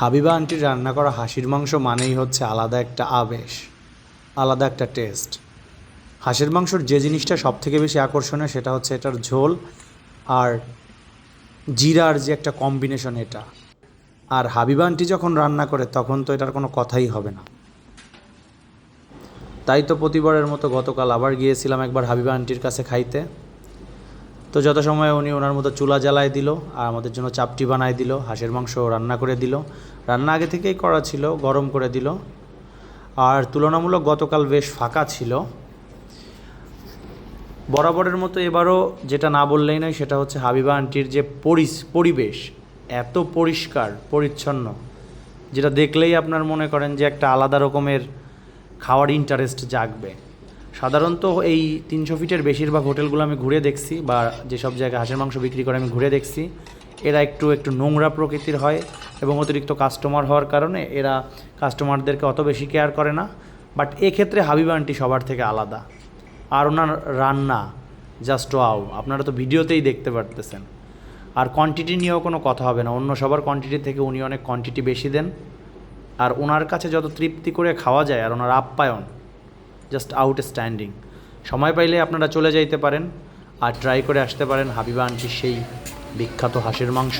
হাবিবা আন্টির রান্না করা হাসির মাংস মানেই হচ্ছে আলাদা একটা আবেশ, আলাদা একটা টেস্ট। হাঁসের মাংসর যে জিনিসটা সব থেকে বেশি আকর্ষণীয় সেটা হচ্ছে এটার ঝোল আর জিরার যে একটা কম্বিনেশন এটা। আর হাবিবা আন্টি যখন রান্না করে তখন তো এটার কোনো কথাই হবে না। তাই তো প্রতিবারের মতো গতকাল আবার গিয়েছিলাম একবার হাবিবা আন্টির কাছে খাইতে। তো যত সময় উনি ওনার মতো চুলা জ্বালায় দিল আর আমাদের জন্য চাপটি বানায় দিল, হাঁসের মাংস রান্না করে দিল, রান্না আগে থেকেই করা ছিল, গরম করে দিল। আর তুলনামূলক গতকাল বেশ ফাঁকা ছিল। বরাবরের মতো এবারও যেটা না বললেই নয়, সেটা হচ্ছে হাবিবা আন্টির যে পরিস পরিবেশ, এত পরিষ্কার, পরিচ্ছন্ন, যেটা দেখলেই আপনার মনে করেন যে একটা আলাদা রকমের খাওয়ার ইন্টারেস্ট জাগবে। সাধারণত এই তিনশো ফিটের বেশিরভাগ হোটেলগুলো আমি ঘুরে দেখছি বা যেসব জায়গায় হাঁসের মাংস বিক্রি করে আমি ঘুরে দেখছি। এরা একটু একটু নোংরা প্রকৃতির হয় এবং অতিরিক্ত কাস্টমার হওয়ার কারণে এরা কাস্টমারদেরকে অত বেশি কেয়ার করে না। বাট এক্ষেত্রে হাবিবা আন্টি সবার থেকে আলাদা। আর ওনার রান্না জাস্ট ওয়াও আপনারা তো ভিডিওতেই দেখতে পারতেছেন। আর কোয়ান্টিটি নিয়েও কোনো কথা হবে না। অন্য সবার কোয়ান্টিটি থেকে উনি অনেক কোয়ান্টিটি বেশি দেন। আর ওনার কাছে যত তৃপ্তি করে খাওয়া যায়, আর ওনার আপ্যায়ন জাস্ট আউটস্ট্যান্ডিং সময় পাইলে আপনারা চলে যাইতে পারেন আর ট্রাই করে আসতে পারেন হাবিবা আন্টির সেই বিখ্যাত হাঁসের মাংস।